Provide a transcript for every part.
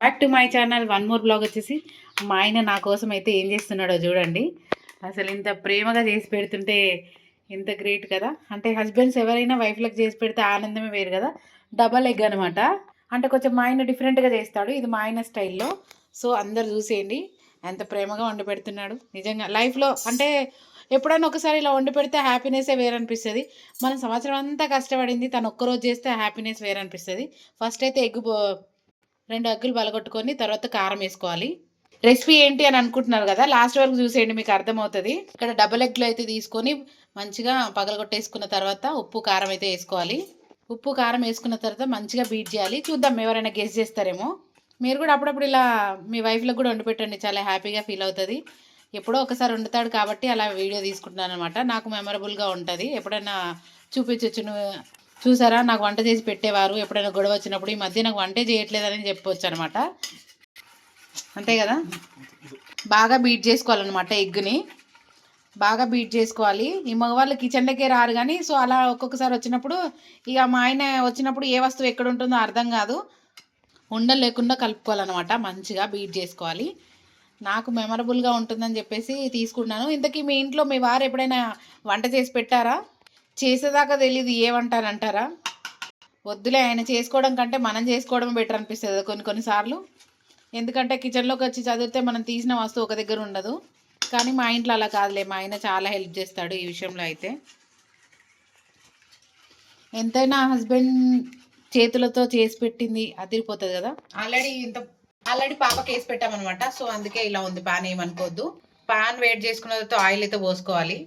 Back to my channel one more blog వచ్చేసి మా ఆయన నా కోసం అయితే ఏం చేస్తున్నాడో చూడండి. అసలు ఇంత ప్రేమగా చేసి పెడుతుంటే ఎంత గ్రేట్ కదా. అంటే హస్బెండ్స్ ఎవరైనా వైఫ్లకు చేసి పెడితే ఆనందమే వేరు కదా. డబల్ ఎగ్ అనమాట అంటే కొంచెం మా ఆయన డిఫరెంట్గా చేస్తాడు. ఇది మా ఆయన స్టైల్లో సో అందరు చూసేయండి. ఎంత ప్రేమగా వండి పెడుతున్నాడు. నిజంగా లైఫ్లో అంటే ఎప్పుడైనా ఒకసారి ఇలా వండి పెడితే హ్యాపీనెస్సే వేరనిపిస్తుంది మనం సంవత్సరం అంతా కష్టపడింది. తను ఒక్కరోజు చేస్తే హ్యాపీనెస్ వేరనిపిస్తుంది ఫస్ట్ అయితే ఎగ్ రెండు అగ్గులు బలగొట్టుకొని తర్వాత కారం వేసుకోవాలి. రెసిపీ ఏంటి అని అనుకుంటున్నారు కదా లాస్ట్ వరకు చూసేయండి మీకు అర్థమవుతుంది. ఇక్కడ డబల్ ఎగ్లు అయితే తీసుకొని మంచిగా పగలగొట్టేసుకున్న తర్వాత ఉప్పు కారం అయితే వేసుకోవాలి. ఉప్పు కారం వేసుకున్న తర్వాత మంచిగా బీట్ చేయాలి. చూద్దాం ఎవరైనా గెస్ చేస్తారేమో. మీరు కూడా అప్పుడప్పుడు ఇలా మీ వైఫ్లకు కూడా వండి పెట్టండి చాలా హ్యాపీగా ఫీల్ అవుతుంది. ఎప్పుడో ఒకసారి వండుతాడు కాబట్టి అలా వీడియో తీసుకుంటున్నాను అనమాట నాకు మెమరబుల్గా ఉంటుంది. ఎప్పుడైనా చూపించవచ్చు నువ్వు చూసారా? నాకు వంట చేసి పెట్టేవారు. ఎప్పుడైనా గొడవ వచ్చినప్పుడు ఈ మధ్య నాకు వంటే చేయట్లేదని చెప్పవచ్చు అనమాట అంతే కదా? బాగా బీట్ చేసుకోవాలన్నమాట ఎగ్ని బాగా బీట్ చేసుకోవాలి. ఈ మగవాళ్ళు కిచెన్లకే రారు కానీ సో అలా ఒక్కొక్కసారి వచ్చినప్పుడు ఇక మా ఆయన వచ్చినప్పుడు ఏ వస్తువు ఎక్కడ ఉంటుందో అర్థం కాదు. ఉండలు లేకుండా కలుపుకోవాలన్నమాట. మంచిగా బీట్ చేసుకోవాలి. నాకు మెమరబుల్గా ఉంటుందని చెప్పేసి తీసుకున్నాను ఇంతకీ మీ ఇంట్లో మీ వారు ఎప్పుడైనా వంట చేసి పెట్టారా? చేసేదాకా తెలియదు ఏమంటారంటారా అంటారా వద్దులే ఆయన చేసుకోవడం కంటే మనం చేసుకోవడం బెటర్ అనిపిస్తుంది కొన్ని కొన్నిసార్లు ఎందుకంటే కిచెన్లోకి వచ్చి చదివితే మనం తీసిన వస్తువు ఒక దగ్గర ఉండదు. కానీ మా ఇంట్లో అలా కాదులే మా ఆయన చాలా హెల్ప్ చేస్తాడు ఈ విషయంలో అయితే. ఎంతైనా హస్బెండ్ చేతులతో చేసి పెట్టింది అదిరిపోతుంది కదా? ఆల్రెడీ ఇంత ఆల్రెడీ పాపకి వేసి పెట్టామన్నమాట. సో అందుకే ఇలా ఉంది పాన్ ఏమనుకోవద్దు. పాన్ వేడి చేసుకున్న తర్వాత ఆయిల్ అయితే పోసుకోవాలి.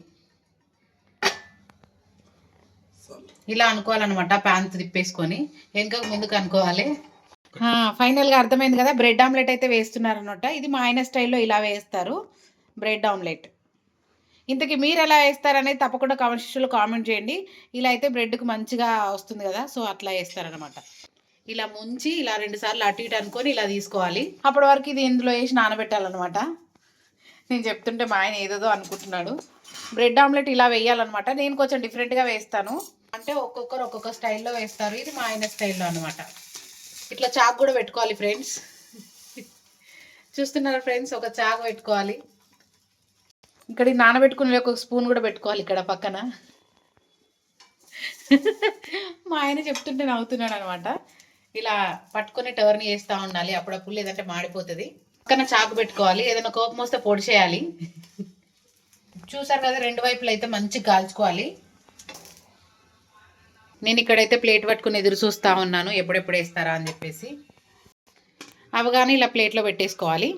ఇలా అనుకోవాలన్నమాట ప్యాన్ తిప్పేసుకొని. వెనుక ముందుకు అనుకోవాలి. ఫైనల్గా అర్థమైంది కదా బ్రెడ్ ఆమ్లెట్ అయితే వేస్తున్నారనమాట ఇది మా ఆయన స్టైల్లో ఇలా వేస్తారు బ్రెడ్ ఆమ్లెట్. ఇంతకీ మీరు ఎలా వేస్తారనేది తప్పకుండా కామెంట్ సెక్షన్లో కామెంట్ చేయండి. ఇలా అయితే బ్రెడ్కి మంచిగా వస్తుంది కదా సో అట్లా వేస్తారనమాట ఇలా ముంచి ఇలా రెండు సార్లు అటు ఇటు అనుకొని ఇలా తీసుకోవాలి. అప్పటి వరకు ఇది ఇందులో వేసి నానబెట్టాలన్నమాట. నేను చెప్తుంటే మా ఆయన ఏదేదో అనుకుంటున్నాడు. బ్రెడ్ ఆమ్లెట్ ఇలా వేయాలన్నమాట. నేను కొంచెం డిఫరెంట్గా వేస్తాను. అంటే ఒక్కొక్కరు ఒక్కొక్క స్టైల్లో వేస్తారు. ఇది మా ఆయన స్టైల్లో అనమాట ఇట్లా చాకు కూడా పెట్టుకోవాలి ఫ్రెండ్స్ చూస్తున్నారా ఫ్రెండ్స్ ఒక చాకు పెట్టుకోవాలి. ఇక్కడ నానబెట్టుకునే ఒక స్పూన్ కూడా పెట్టుకోవాలి ఇక్కడ పక్కన. మా ఆయన చెప్తుంటే నవ్వుతున్నాడు అనమాట ఇలా పట్టుకొని టర్న్ చేస్తూ ఉండాలి. అప్పుడప్పుడు లేదంటే మాడిపోతుంది. పక్కన చాకు పెట్టుకోవాలి ఏదైనా కోపం వస్తే పొడి చేయాలి. చూసారు కదా రెండు వైపులు అయితే మంచిగా కాల్చుకోవాలి. నేను ఇక్కడైతే ప్లేట్ పట్టుకుని ఎదురు చూస్తూ ఉన్నాను ఎప్పుడెప్పుడు వేస్తారా అని చెప్పేసి. అవగానే ఇలా ప్లేట్లో పెట్టేసుకోవాలి.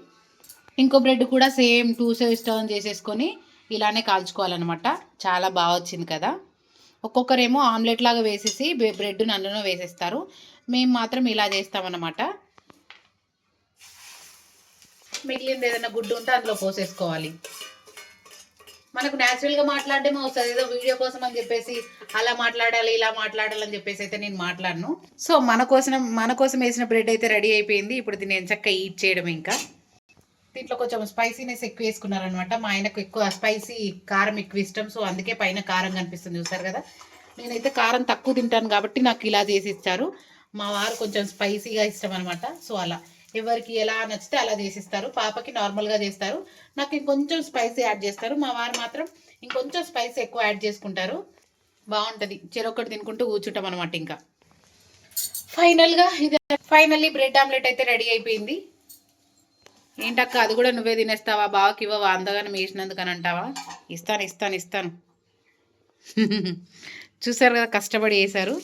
ఇంకో బ్రెడ్ కూడా సేమ్ టూ సైజ్ టర్న్ చేసేసుకొని ఇలానే కాల్చుకోవాలన్నమాట. చాలా బాగా వచ్చింది కదా. ఒక్కొక్కరేమో ఆమ్లెట్ లాగా వేసేసి బ్రెడ్ అందులో వేసేస్తారు. మేము మాత్రం ఇలా చేస్తామన్నమాట. మిగిలింది ఏదైనా గుడ్డు ఉంటే అందులో పోసేసుకోవాలి. మనకు న్యాచురల్గా మాట్లాడడమే వస్తుంది ఏదో వీడియో కోసం అని చెప్పేసి అలా మాట్లాడాలి ఇలా మాట్లాడాలి అని చెప్పేసి అయితే నేను మాట్లాడను. సో మన కోసం మన కోసం వేసిన బ్రెడ్ అయితే రెడీ అయిపోయింది. ఇప్పుడు దీన్ని నేను చక్కగా ఈట్ చేయడం ఇంకా. దీంట్లో కొంచెం స్పైసీనెస్ ఎక్కువ వేసుకున్నారనమాట. మా ఆయనకు ఎక్కువ స్పైసీ కారం ఎక్కువ ఇష్టం. సో అందుకే పైన కారం కనిపిస్తుంది చూస్తారు కదా? నేనైతే కారం తక్కువ తింటాను కాబట్టి నాకు ఇలా చేసి ఇచ్చారు. మా వారు కొంచెం స్పైసీగా ఇష్టం అనమాట. సో అలా. ఎవరికి ఎలా నచ్చితే అలా చేసిస్తారు. పాపకి నార్మల్గా చేస్తారు. నాకు ఇంకొంచెం స్పైసీ యాడ్ చేస్తారు. మా వారు మాత్రం ఇంకొంచెం స్పైసీ ఎక్కువ యాడ్ చేసుకుంటారు. బాగుంటుంది. చెరొకటి తినుకుంటూ కూర్చుంటాం అనమాట ఇంకా. ఫైనల్గా ఇది ఫైనల్లీ బ్రెడ్ ఆమ్లెట్ అయితే రెడీ అయిపోయింది. ఏంటక్క అది కూడా నువ్వే తినేస్తావా? బావకి ఇవ్వవా? అందగానే వేసినందుకని అని అంటావా? ఇస్తాను ఇస్తాను ఇస్తాను. చూసారు కదా కష్టపడి వేశారు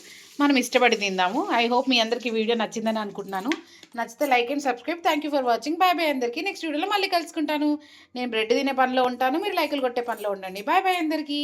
మనం ఇష్టపడి తిందాము. ఐ హోప్ మీ అందరికీ వీడియో నచ్చిందని అనుకుంటున్నాను. నచ్చితే like and subscribe thank you for watching bye bye అందరికీ. నెక్స్ట్ వీడియోలో మళ్ళీ కలుసుకుంటాను. నేను బ్రెడ్ తినే పనిలో ఉంటాను. మీరు లైకులు కొట్టే పనిలో ఉండండి. బాయ్ బాయ్ అందరికీ.